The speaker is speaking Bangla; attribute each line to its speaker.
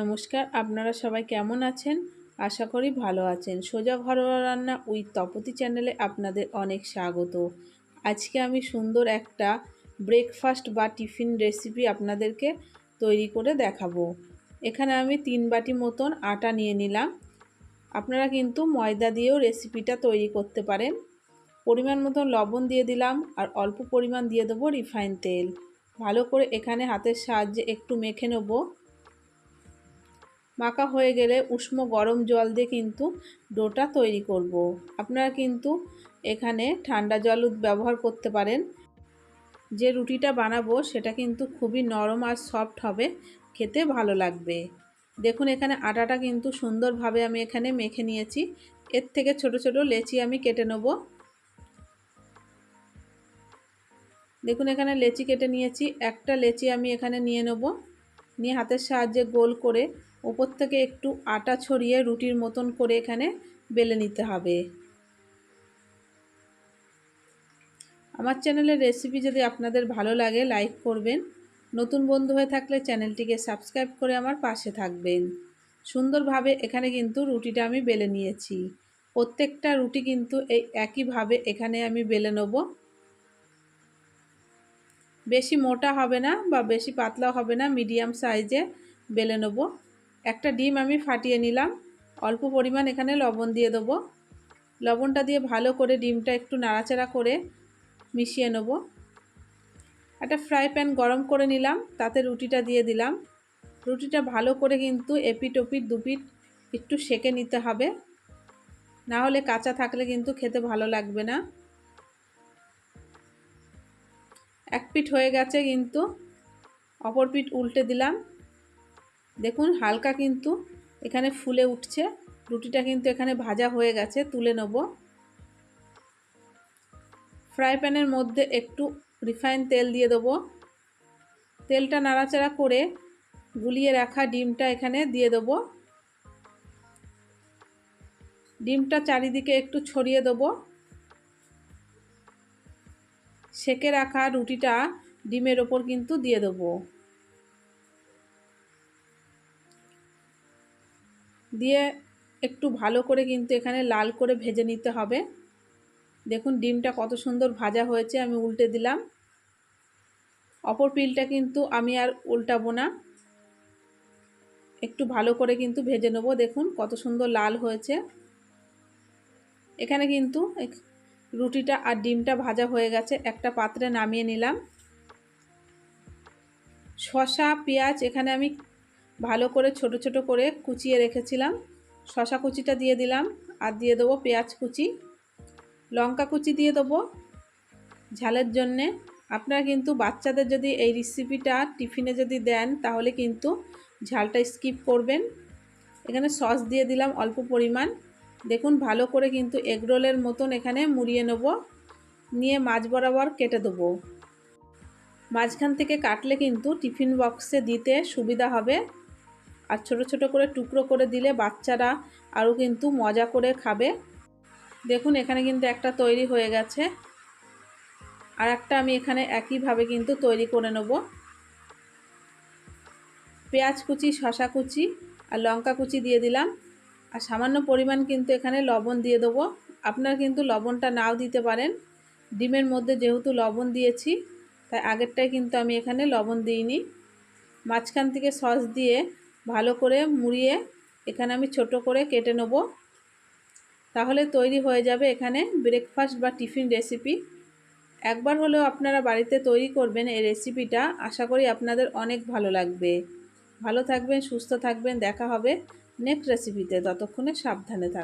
Speaker 1: নমস্কার, আপনারা সবাই কেমন আছেন? আশা করি ভালো আছেন। সোজা ঘরোয়া রান্না উইথ তপতি চ্যানেলে আপনাদের অনেক স্বাগত। আজকে আমি সুন্দর একটা ব্রেকফাস্ট বা টিফিন রেসিপি আপনাদেরকে তৈরি করে দেখাবো। এখানে আমি তিন বাটি মতন আটা নিয়ে নিলাম। আপনারা কিন্তু ময়দা দিয়েও রেসিপিটা তৈরি করতে পারেন। পরিমাণ মতন লবণ দিয়ে দিলাম আর অল্প পরিমাণ দিয়ে দেবো রিফাইন তেল। ভালো করে এখানে হাতের সাহায্যে একটু মেখে নেব। মাখা হয়ে গেলে উষ্ণ গরম জল দিয়ে কিন্তু ডোটা তৈরি করব। আপনারা কিন্তু এখানে ঠান্ডা জল ব্যবহার করতে পারেন। যে রুটিটা বানাবো সেটা কিন্তু খুবই নরম আর সফট হবে, খেতে ভালো লাগবে। দেখুন এখানে আটাটা কিন্তু সুন্দরভাবে আমি এখানে মেখে নিয়েছি। এর থেকে ছোট ছোট লেচি আমি কেটে নেব। দেখুন এখানে লেচি কেটে নিয়েছি। একটা লেচি আমি এখানে নিয়ে নেব। নিয়ে হাতের সাহায্যে গোল করে ওপর থেকে একটু আটা ছড়িয়ে রুটির মতন করে এখানে বেলে নিতে হবে। আমার চ্যানেলের রেসিপি যদি আপনাদের ভালো লাগে, লাইক করবেন। নতুন বন্ধু হয়ে থাকলে চ্যানেলটিকে সাবস্ক্রাইব করে আমার পাশে থাকবেন। সুন্দরভাবে এখানে কিন্তু রুটিটা আমি বেলে নিয়েছি। প্রত্যেকটা রুটি কিন্তু এই একইভাবে এখানে আমি বেলে নেব। বেশি মোটা হবে না বা বেশি পাতলা হবে না, মিডিয়াম সাইজে বেলে নেব। একটা ডিম আমি ফাটিয়ে নিলাম। অল্প পরিমাণ এখানে লবণ দিয়ে দেবো। লবণটা দিয়ে ভালো করে ডিমটা একটু নাড়াচাড়া করে মিশিয়ে নেব। একটা ফ্রাই প্যান গরম করে নিলাম, তাতে রুটিটা দিয়ে দিলাম। রুটিটা ভালো করে কিন্তু এপিট ওপিট দুপিট একটু সেকে নিতে হবে। না হলে কাঁচা থাকলে কিন্তু খেতে ভালো লাগবে না। এক পিঠ হয়ে গেছে কিন্তু। অপর পিঠ উল্টে দিলাম। দেখুন, হালকা কিন্তু এখানে ফুলে উঠছে। রুটিটা কিন্তু এখানে ভাজা হয়ে গেছে, তুলে নেব। ফ্রাই প্যানের মধ্যে একটু রিফাইন তেল দিয়ে দেবো। তেলটা নাড়াচাড়া করে গুলিয়ে রাখা ডিমটা এখানে দিয়ে দেবো। ডিমটা চারিদিকে একটু ছড়িয়ে দেবো। সেকে রাখা রুটিটা ডিমের ওপর কিন্তু দিয়ে দেবো। দিয়ে একটু ভালো করে কিন্তু এখানে লাল করে ভেজে নিতে হবে। দেখুন ডিমটা কত সুন্দর ভাজা হয়েছে, আমি উল্টে দিলাম। অপর পিলটা কিন্তু আমি আর উল্টাবো না। একটু ভালো করে কিন্তু ভেজে নেব, দেখুন কত সুন্দর লাল হয়েছে। এখানে কিন্তু রুটিটা আর ডিমটা ভাজা হয়ে গেছে, একটা পাত্রে নামিয়ে নিলাম। শশা পেঁয়াজ এখানে আমি ভালো করে ছোট ছোট করে কুচিয়ে রেখেছিলাম। শশা কুচিটা দিয়ে দিলাম আর দিয়ে দেবো পেঁয়াজ কুচি। লঙ্কা কুচি দিয়ে দেবো ঝালের জন্যে। আপনারা কিন্তু বাচ্চাদের যদি এই রেসিপিটা টিফিনে যদি দেন, তাহলে কিন্তু ঝালটা স্কিপ করবেন। এখানে সস দিয়ে দিলাম অল্প পরিমাণ। দেখুন ভালো করে কিন্তু এগরোলের মতন এখানে মুড়িয়ে নেব। নিয়ে মাছ বরাবর কেটে দেবো। মাঝখান থেকে কাটলে কিন্তু টিফিন বক্সে দিতে সুবিধা হবে। আর ছোট ছোট করে টুকরো করে দিলে বাচ্চারা আরও কিন্তু মজা করে খাবে। দেখুন, এখানে কিন্তু একটা তৈরি হয়ে গেছে। আর একটা আমি এখানে একইভাবে কিন্তু তৈরি করে নেব। পেঁয়াজ কুচি শশা কুচি আর লঙ্কা কুচি দিয়ে দিলাম। আর সামান্য পরিমাণ কিন্তু এখানে লবণ দিয়ে দেবো। আপনারা কিন্তু লবণটা নাও দিতে পারেন। ডিমের মধ্যে যেহেতু লবণ দিয়েছি, তাই আগেরটাই কিন্তু আমি এখানে লবণ দিইনি। মাঝখান থেকে সস দিয়ে ভালো করে মুড়িয়ে এখানে আমি ছোট করে কেটে নেব। তাহলে তৈরি হয়ে যাবে এখানে ব্রেকফাস্ট বা টিফিন রেসিপি একবার হলেও আপনারা বাড়িতে তৈরি করবেন এই রেসিপিটা আশা করি আপনাদের অনেক ভালো লাগবে। ভালো থাকবেন, সুস্থ থাকবেন, দেখা হবে নেক্সট রেসিপিতে ততক্ষণে সাবধানে থাকবেন।